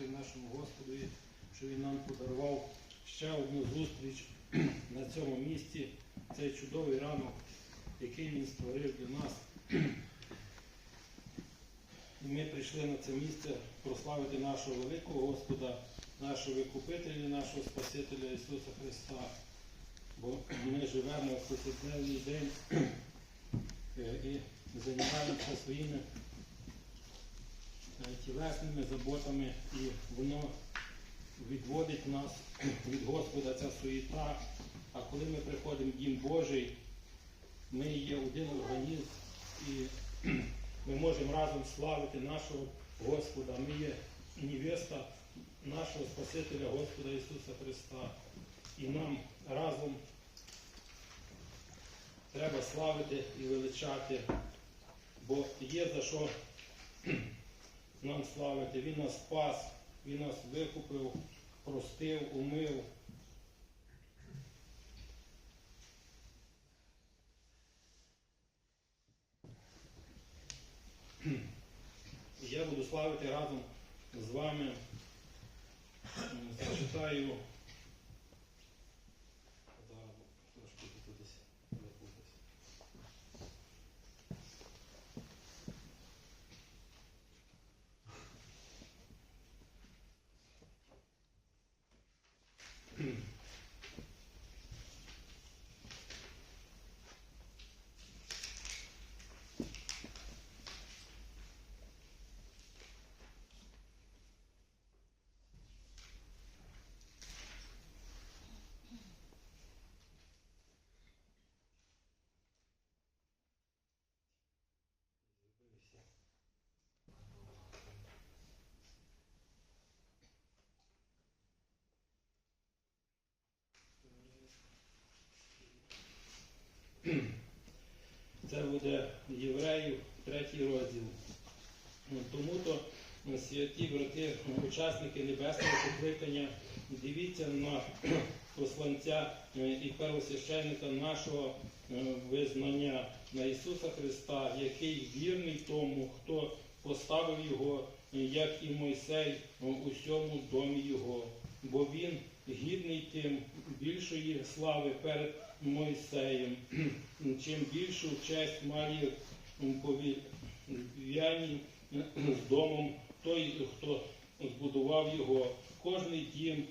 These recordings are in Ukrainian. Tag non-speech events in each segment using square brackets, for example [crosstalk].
дякую нашому Господу, що Він нам подарував ще одну зустріч [clears throat] на цьому місці. Цей чудовий ранок, який він створив для нас. І ми прийшли на це місце прославити нашого великого Господа, нашого Викупителя, нашого Спасителя Ісуса Христа. Бо ми живемо в повсякденний день [clears throat] е, і займаємося своїми тілесними заботами, і воно відводить нас від Господа ця суєта. А коли ми приходимо в Дім Божий, ми є один організм і [clears throat] ми можемо разом славити нашого Господа. Ми є невеста нашого Спасителя Господа Ісуса Христа. І нам разом треба славити і величати, бо є за що [clears throat] нам славити. Він нас спас, Він нас викупив, простив, умив. Я буду славити разом з вами. Зачитаю. Mm-hmm. Це буде Євреїв, третій розділ. Ну, Тому-то ну, святі брати, учасники небесного покликання, дивіться на [clears throat] посланця е, і первосвященника нашого е, визнання на Ісуса Христа, який вірний тому, хто поставив його, е, як і Мойсей е, у всьому домі його. Бо він гідний тим більшої слави перед Мойсеєм, [clears throat] чим більшу честь має повіряні з домом той, хто збудував його. Кожний дім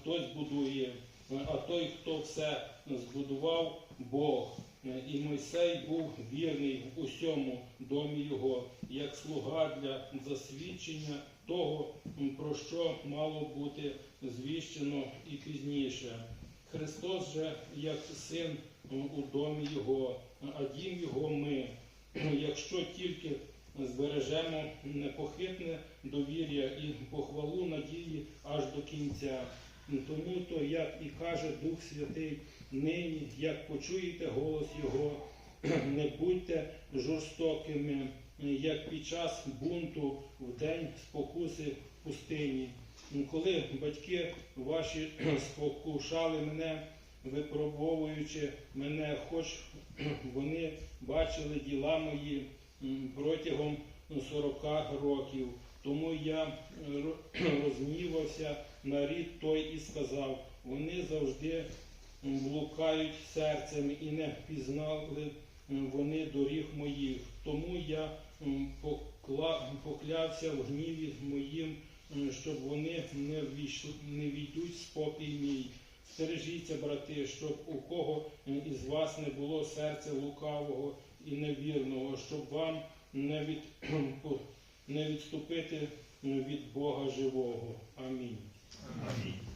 хтось будує, а той, хто все збудував, Бог. І Мойсей був вірний у всьому домі його, як слуга для засвідчення того, про що мало бути звіщено і пізніше. Христос же як син у домі Його, а дім Його ми, якщо тільки збережемо непохитне довір'я і похвалу надії аж до кінця. Тому то, як і каже Дух Святий, нині, як почуєте голос Його, [clears throat] не будьте жорстокими, як під час бунту в день спокуси в пустині. Коли батьки ваші [clears throat] спокушали мене, випробовуючи мене, хоч [clears throat] вони бачили діла мої протягом 40 років. Тому я е, [clears throat] розгнівався на рід той і сказав, вони завжди блукають серцем і не пізнали м, вони доріг моїх. Тому я поклявся в гніві моїм, щоб вони не війшли, не війдуть спокій мій. Стережіться, брати, щоб у кого із вас не було серця лукавого і невірного, щоб вам не, від, [clears throat] не відступити від Бога живого. Амінь. Амінь.